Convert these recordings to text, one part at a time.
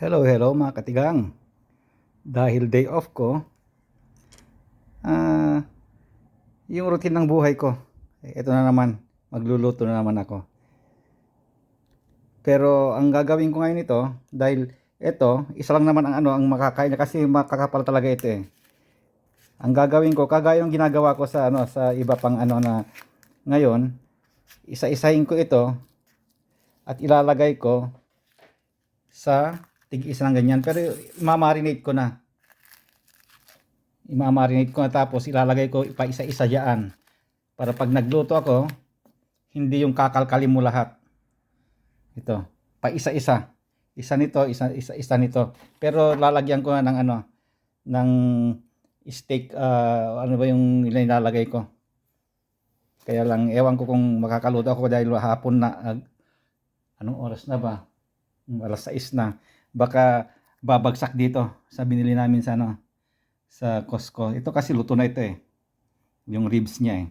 Hello, hello mga katigang. Dahil day off ko, ah, yung routine ng buhay ko, ito na naman, magluluto na naman ako. Pero ang gagawin ko ngayon ito, dahil ito, isa lang naman ang ano, ang makakain kasi makakapal talaga ito eh. Ang gagawin ko, kagaya yung ginagawa ko sa ano, sa iba pang ano na ngayon, isa-isahin ko ito at ilalagay ko sa tig-isa ng ganyan. Pero imamarinate ko na. Imamarinate ko na tapos ilalagay ko pa isa-isa dyan. Para pag nagluto ako, hindi yung kakalkalin mo lahat. Ito, pa isa-isa. Isa nito, isa, isa, isa nito. Pero lalagyan ko na ng ano, ng steak, ah, ano ba yung nilalagay ko. Kaya lang, ewan ko kung makakaluto ako dahil hapon na, ah, anong oras na ba? Alas 6 na. Baka babagsak dito sa binili namin sa ano, sa Costco. Ito kasi luto na ito eh. Yung ribs niya eh.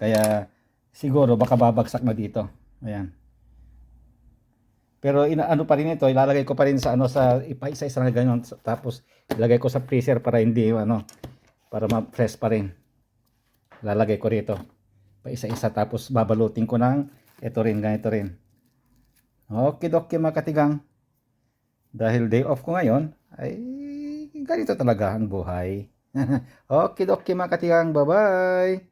Kaya siguro baka babagsak na dito. Ayan. Pero ina ano pa rin ito, ilalagay ko pa rin sa ano sa ipa-isa-isa na ganyan tapos ilagay ko sa freezer para hindi ano para ma-fresh pa rin. Lalagay ko rito. Pa isa-isa tapos babalutin ko ng ito rin ganito rin. Okay, okay mga katigang. Dahil day off ko ngayon, ay ganito talaga ang buhay. okay, okay mga katigang. Bye-bye.